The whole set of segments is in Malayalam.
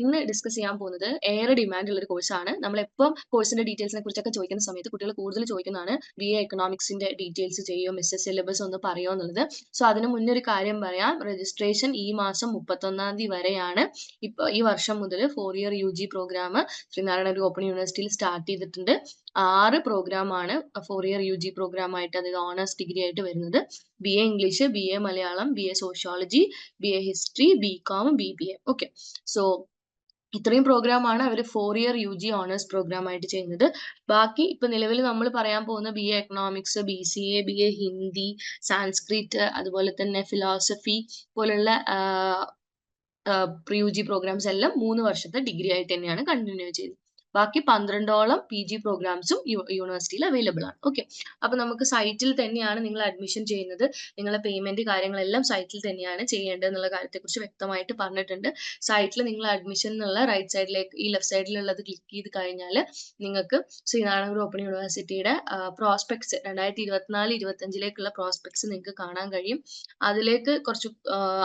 ഇന്ന് ഡിസ്കസ് ചെയ്യാൻ പോകുന്നത് ഏറെ ഡിമാൻഡ് ഉള്ള ഒരു കോഴ്സാണ് നമ്മൾ എപ്പം കോഴ്സിന്റെ ഡീറ്റെയിൽസിനെ കുറിച്ചൊക്കെ ചോദിക്കുന്ന സമയത്ത് കുട്ടികൾ കൂടുതൽ ചോദിക്കുന്നതാണ് ബി എ എക്കണോമിക്സിന്റെ ഡീറ്റെയിൽസ് ചെയ്യോ മിസ്സസ് സിലബസ് ഒന്ന് പറയോ എന്നുള്ളത്. സോ അതിന് മുന്നേ ഒരു കാര്യം പറയാം. രജിസ്ട്രേഷൻ ഈ മാസം മുപ്പത്തൊന്നാം തീയതി വരെയാണ്. ഇപ്പൊ ഈ വർഷം മുതൽ four year U G program Sreenarayana Guru open യൂണിവേഴ്സിറ്റിയിൽ സ്റ്റാർട്ട് ചെയ്തിട്ടുണ്ട്. ആറ് പ്രോഗ്രാം ആണ് four year U G program ആയിട്ട് അതായത് ഓണേഴ്സ് ഡിഗ്രി ആയിട്ട് വരുന്നത്. B A English B A Malayalam B A sociology B A history B com B B A okay so ഇത്രയും പ്രോഗ്രാമാണ് അവർ four year U G honours program ആയിട്ട് ചെയ്യുന്നത്. ബാക്കി ഇപ്പൊ നിലവിൽ നമ്മൾ പറയാൻ പോകുന്ന B A economics B C A B A Hindi Sanskrit അതുപോലെ തന്നെ ഫിലോസഫി പോലുള്ള പ്രി യു ജി പ്രോഗ്രാംസ് എല്ലാം മൂന്ന് വർഷത്തെ ഡിഗ്രി ആയിട്ട് തന്നെയാണ് കണ്ടിന്യൂ ചെയ്യുന്നത് ബാക്കി പന്ത്രണ്ടോളം പി ജി പ്രോഗ്രാംസും യൂണിവേഴ്സിറ്റിയിൽ അവൈലബിൾ ആണ്. ഓക്കെ അപ്പൊ നമുക്ക് സൈറ്റിൽ തന്നെയാണ് നിങ്ങൾ അഡ്മിഷൻ ചെയ്യുന്നത്. നിങ്ങളെ പേയ്മെന്റ് കാര്യങ്ങളെല്ലാം സൈറ്റിൽ തന്നെയാണ് ചെയ്യേണ്ടത് എന്നുള്ള കാര്യത്തെക്കുറിച്ച് വ്യക്തമായിട്ട് പറഞ്ഞിട്ടുണ്ട്. സൈറ്റിൽ നിങ്ങൾ അഡ്മിഷൻ എന്നുള്ള റൈറ്റ് സൈഡിലേക്ക് ഈ ലെഫ്റ്റ് സൈഡിലുള്ളത് ക്ലിക്ക് ചെയ്ത് കഴിഞ്ഞാൽ നിങ്ങൾക്ക് ശ്രീനാരായണ ഓപ്പൺ യൂണിവേഴ്സിറ്റിയുടെ പ്രോസ്പെക്ട്സ് രണ്ടായിരത്തി ഇരുപത്തിനാല് ഇരുപത്തഞ്ചിലേക്കുള്ള പ്രോസ്പെക്ട്സ് നിങ്ങൾക്ക് കാണാൻ കഴിയും. അതിലേക്ക് കുറച്ച്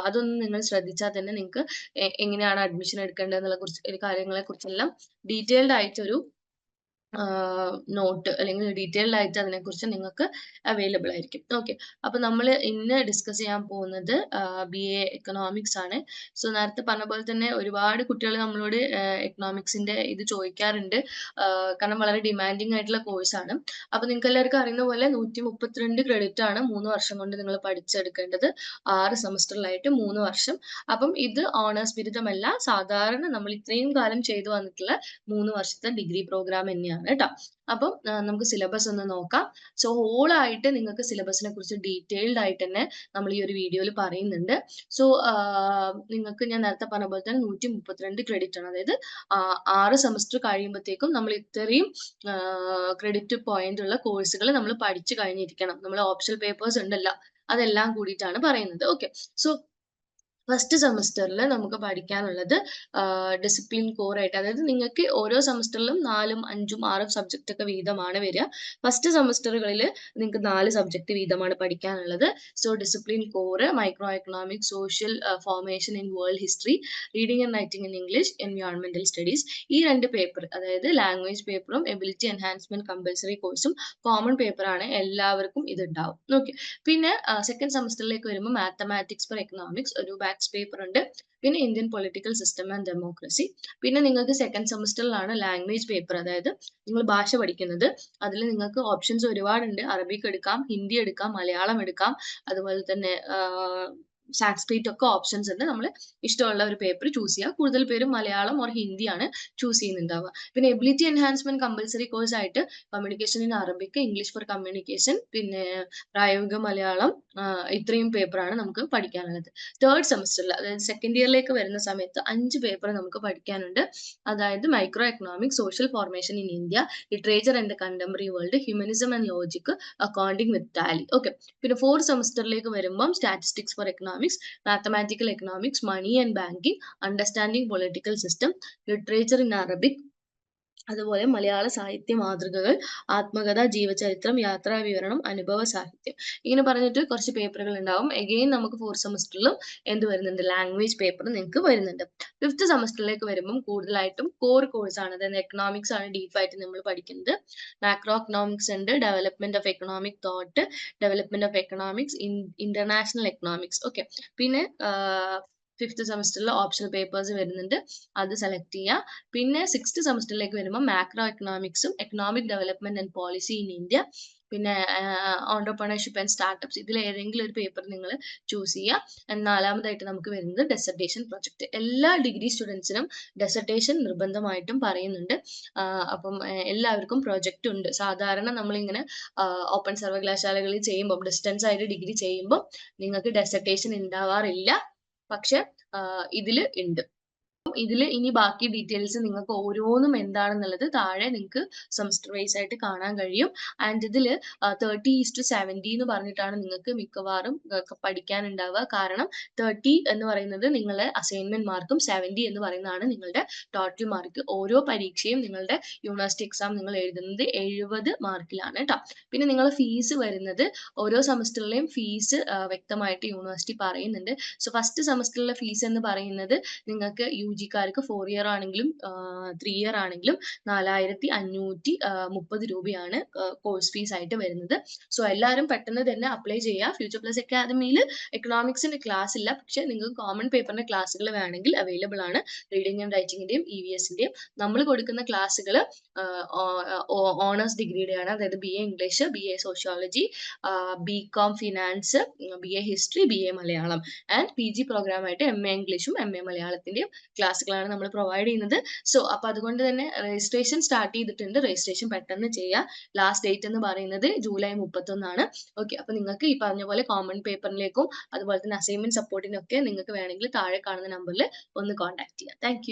അതൊന്നും നിങ്ങൾ ശ്രദ്ധിച്ചാൽ തന്നെ നിങ്ങൾക്ക് എങ്ങനെയാണ് അഡ്മിഷൻ എടുക്കേണ്ടത് എന്നുള്ള കുറിച്ച് കാര്യങ്ങളെ കുറിച്ചെല്ലാം ഡീറ്റെയിൽഡ് ആയിട്ടൊരു നോട്ട് അല്ലെങ്കിൽ ഡീറ്റെയിൽഡ് ആയിട്ട് അതിനെക്കുറിച്ച് നിങ്ങൾക്ക് അവൈലബിൾ ആയിരിക്കും. ഓക്കെ അപ്പൊ നമ്മൾ ഇന്ന് ഡിസ്കസ് ചെയ്യാൻ പോകുന്നത് ബി എ എക്കണോമിക്സ് ആണ്. സോ നേരത്തെ പറഞ്ഞ പോലെ തന്നെ ഒരുപാട് കുട്ടികൾ നമ്മളോട് എക്കണോമിക്സിന്റെ ഇത് ചോദിക്കാറുണ്ട്. കാരണം വളരെ ഡിമാൻഡിങ് ആയിട്ടുള്ള കോഴ്സ് ആണ്. അപ്പൊ നിങ്ങൾക്ക് എല്ലാവർക്കും അറിയുന്ന പോലെ നൂറ്റി മുപ്പത്തിരണ്ട് ക്രെഡിറ്റ് ആണ് മൂന്ന് വർഷം കൊണ്ട് നിങ്ങൾ പഠിച്ചെടുക്കേണ്ടത്. ആറ് സെമസ്റ്ററിലായിട്ട് മൂന്ന് വർഷം. അപ്പം ഇത് ഓണേഴ്സ് ബിരുദമല്ല. സാധാരണ നമ്മൾ ഇത്രയും കാലം ചെയ്തു വന്നിട്ടുള്ള മൂന്ന് വർഷത്തെ ഡിഗ്രി പ്രോഗ്രാം തന്നെയാണ് കേട്ടോ അപ്പം നമുക്ക് സിലബസ് ഒന്ന് നോക്കാം. സോ ഹോൾ ആയിട്ട് നിങ്ങൾക്ക് സിലബസിനെ കുറിച്ച് ഡീറ്റെയിൽഡ് ആയിട്ട് തന്നെ നമ്മൾ ഈ ഒരു വീഡിയോയിൽ പറയുന്നുണ്ട്. സോ നിങ്ങൾക്ക് ഞാൻ നേരത്തെ പറഞ്ഞ പോലെ തന്നെ നൂറ്റി മുപ്പത്തിരണ്ട് ക്രെഡിറ്റ് ആണ്. അതായത് ആറ് സെമസ്റ്റർ കഴിയുമ്പോഴത്തേക്കും നമ്മൾ ഇത്രയും ക്രെഡിറ്റ് പോയിന്റ് ഉള്ള കോഴ്സുകൾ നമ്മൾ പഠിച്ചു കഴിഞ്ഞിരിക്കണം. നമ്മൾ ഓപ്ഷണൽ പേപ്പേഴ്സ് ഉണ്ടല്ലോ അതെല്ലാം കൂടിയിട്ടാണ് പറയുന്നത്. ഓക്കെ സോ ഫസ്റ്റ് സെമസ്റ്ററിൽ നമുക്ക് പഠിക്കാനുള്ളത് ഡിസിപ്ലിൻ കോർ ആയിട്ട്. അതായത് നിങ്ങൾക്ക് ഓരോ സെമസ്റ്ററിലും നാലും അഞ്ചും ആറും സബ്ജക്റ്റ് ഒക്കെ വീതമാണ് വരിക. ഫസ്റ്റ് സെമസ്റ്ററുകളിൽ നിങ്ങൾക്ക് നാല് സബ്ജക്ട് വീതമാണ് പഠിക്കാനുള്ളത്. So discipline core micro economic social formation in world history reading and writing in English എൻവയോൺമെന്റൽ studies ഈ രണ്ട് പേപ്പർ അതായത് ലാംഗ്വേജ് പേപ്പറും എബിലിറ്റി എൻഹാൻസ്മെന്റ് കമ്പൽസറി കോഴ്സും കോമൺ പേപ്പറാണ് എല്ലാവർക്കും ഇതുണ്ടാവും ഓക്കെ പിന്നെ സെക്കൻഡ് സെമസ്റ്ററിലേക്ക് വരുമ്പോൾ മാത്തമാറ്റിക്സ് ഫോർ എക്കണോമിക്സ് ഒരു ബാക്സ് പേപ്പർ ഉണ്ട്. പിന്നെ Indian political system and democracy പിന്നെ നിങ്ങൾക്ക് സെക്കൻഡ് സെമസ്റ്ററിലാണ് ലാംഗ്വേജ് പേപ്പർ അതായത് നിങ്ങൾ ഭാഷ പഠിക്കുന്നത്. അതിൽ നിങ്ങൾക്ക് ഓപ്ഷൻസ് ഒരുപാടുണ്ട്. അറബിക് എടുക്കാം ഹിന്ദി എടുക്കാം മലയാളം എടുക്കാം. അതുപോലെ തന്നെ സാൻസ്ക്രിറ്റ് ഒക്കെ ഓപ്ഷൻസ് ഉണ്ട്. നമ്മൾ ഇഷ്ടമുള്ള ഒരു പേപ്പർ ചൂസ് ചെയ്യുക. കൂടുതൽ പേരും മലയാളം ഓർ ഹിന്ദിയാണ് ചൂസ് ചെയ്യുന്നുണ്ടാവുക. പിന്നെ എബിലിറ്റി എൻഹാൻസ്മെന്റ് കമ്പൽസറി കോഴ്സ് ആയിട്ട് communication in Arabic English for communication പിന്നെ പ്രായോഗിക മലയാളം ഇത്രയും പേപ്പറാണ് നമുക്ക് പഠിക്കാനുള്ളത്. തേർഡ് സെമസ്റ്ററിൽ അതായത് സെക്കൻഡ് ഇയറിലേക്ക് വരുന്ന സമയത്ത് അഞ്ച് പേപ്പർ നമുക്ക് പഠിക്കാനുണ്ട്. അതായത് micro economic social formation in India literature and contemporary world humanism and logic accounting with tally okay പിന്നെ ഫോർത്ത് സെമസ്റ്ററിലേക്ക് വരുമ്പം statistics for economics mathematical economics, money and banking, understanding political system, literature in Arabic, അതുപോലെ മലയാള സാഹിത്യ മാതൃകകൾ ആത്മകഥ ജീവചരിത്രം യാത്രാ വിവരണം അനുഭവ സാഹിത്യം. ഇങ്ങനെ പറഞ്ഞിട്ട് കുറച്ച് പേപ്പറുകൾ ഉണ്ടാവും. എഗെയിൻ നമുക്ക് ഫോർത്ത് സെമസ്റ്ററിലും എന്ത് വരുന്നുണ്ട്? ലാംഗ്വേജ് പേപ്പർ നിങ്ങൾക്ക് വരുന്നുണ്ട്. ഫിഫ്ത്ത് സെമസ്റ്ററിലേക്ക് വരുമ്പം കൂടുതലായിട്ടും കോർ കോഴ്സ് ആണ്. അതായത് എക്കണോമിക്സ് ആണ് ഡീപ്പായിട്ട് നമ്മൾ പഠിക്കുന്നത്. മാക്രോ എക്കണോമിക്സ് ഉണ്ട് development of economic thought development of economics international economics okay പിന്നെ ഫിഫ്ത്ത് സെമസ്റ്ററിൽ ഓപ്ഷണൽ പേപ്പേഴ്സ് വരുന്നുണ്ട്. അത് സെലക്ട് ചെയ്യുക പിന്നെ സിക്സ്ത് സെമസ്റ്ററിലേക്ക് വരുമ്പോൾ macro എക്കണോമിക്സും economic development and policy in India പിന്നെ ഓണ്ടർപ്രണർഷിപ്പ് ആൻഡ് സ്റ്റാർട്ടപ്സ് ഇതിൽ ഏതെങ്കിലും ഒരു പേപ്പർ നിങ്ങൾ ചൂസ് ചെയ്യുക നാലാമതായിട്ട് നമുക്ക് വരുന്നത് ഡെസർട്ടേഷൻ പ്രൊജക്ട് എല്ലാ ഡിഗ്രി സ്റ്റുഡൻസിനും ഡെസർട്ടേഷൻ നിർബന്ധമായിട്ടും പറയുന്നുണ്ട്. അപ്പം എല്ലാവർക്കും പ്രൊജക്റ്റ് ഉണ്ട്. സാധാരണ നമ്മളിങ്ങനെ ഓപ്പൺ സർവകലാശാലകളിൽ ചെയ്യുമ്പോൾ ഡിസ്റ്റൻസ് ആയിട്ട് ഡിഗ്രി ചെയ്യുമ്പോൾ നിങ്ങൾക്ക് ഡെസർട്ടേഷൻ ഉണ്ടാവാറില്ല. പക്ഷെ ഇതിൽ ഉണ്ട് ഇതിൽ ഇനി ബാക്കി ഡീറ്റെയിൽസ് നിങ്ങൾക്ക് ഓരോന്നും എന്താണെന്നുള്ളത് താഴെ നിങ്ങൾക്ക് സെമസ്റ്റർ വൈസ് ആയിട്ട് കാണാൻ കഴിയും. ആൻഡ് ഇതിൽ തേർട്ടി ഈസ് ടു സെവന്റി എന്ന് പറഞ്ഞിട്ടാണ് നിങ്ങൾക്ക് മിക്കവാറും പഠിക്കാനുണ്ടാവുക. കാരണം തേർട്ടി എന്ന് പറയുന്നത് നിങ്ങളുടെ അസൈൻമെന്റ് മാർക്കും സെവന്റി എന്ന് പറയുന്നതാണ് നിങ്ങളുടെ ടോട്ടൽ മാർക്ക് ഓരോ പരീക്ഷയും നിങ്ങളുടെ യൂണിവേഴ്സിറ്റി എക്സാം നിങ്ങൾ എഴുതുന്നത് എഴുപത് മാർക്കിലാണ് കേട്ടോ പിന്നെ നിങ്ങളുടെ ഫീസ് വരുന്നത് ഓരോ സെമസ്റ്ററിലെയും ഫീസ് വ്യക്തമായിട്ട് യൂണിവേഴ്സിറ്റി പറയുന്നുണ്ട്. സോ ഫസ്റ്റ് സെമസ്റ്ററിലെ ഫീസ് എന്ന് പറയുന്നത് നിങ്ങൾക്ക് യു ജി ജിക്കാർക്ക് ഫോർ ഇയർ ആണെങ്കിലും ത്രീ ഇയർ ആണെങ്കിലും നാലായിരത്തി അഞ്ഞൂറ്റി മുപ്പത് രൂപയാണ് കോഴ്സ് ഫീസ് ആയിട്ട് വരുന്നത്. സോ എല്ലാവരും പെട്ടെന്ന് തന്നെ അപ്ലൈ ചെയ്യുക. ഫ്യൂച്ചർ പ്ലസ് അക്കാദമിയിൽ എക്കണോമിക്സിന്റെ ക്ലാസ് ഇല്ല. പക്ഷെ നിങ്ങൾക്ക് കോമൺ പേപ്പറിന്റെ ക്ലാസ്സുകൾ വേണമെങ്കിൽ അവൈലബിൾ ആണ്. റീഡിംഗ് ആൻഡ് റൈറ്റിംഗിന്റെയും ഇ വി എസിന്റെയും നമ്മൾ കൊടുക്കുന്ന ക്ലാസ്സുകൾ ഓണേഴ്സ് ഡിഗ്രിയുടെയാണ് അതായത് B A English B A sociology B com finance B A history B A Malayalam and P G പ്രോഗ്രാമായിട്ട് M A ഇംഗ്ലീഷും എം എ മലയാളത്തിന്റെയും ക്ലാസ്സുകളാണ് നമ്മൾ പ്രൊവൈഡ് ചെയ്യുന്നത്. സോ അപ്പോൾ അതുകൊണ്ട് തന്നെ രജിസ്ട്രേഷൻ സ്റ്റാർട്ട് ചെയ്തിട്ടുണ്ട്. രജിസ്ട്രേഷൻ പെട്ടെന്ന് ചെയ്യുക ലാസ്റ്റ് ഡേറ്റ് എന്ന് പറയുന്നത് ജൂലൈ മുപ്പത്തൊന്നാണ്. ഓക്കെ അപ്പോൾ നിങ്ങൾക്ക് ഈ പറഞ്ഞ പോലെ കോമൺ പേപ്പറിലേക്കും അതുപോലെ തന്നെ അസൈൻമെന്റ് സപ്പോർട്ടിനൊക്കെ നിങ്ങൾക്ക് വേണമെങ്കിൽ താഴെ കാണുന്ന നമ്പറിൽ ഒന്ന് കോൺടാക്ട് ചെയ്യാം. താങ്ക്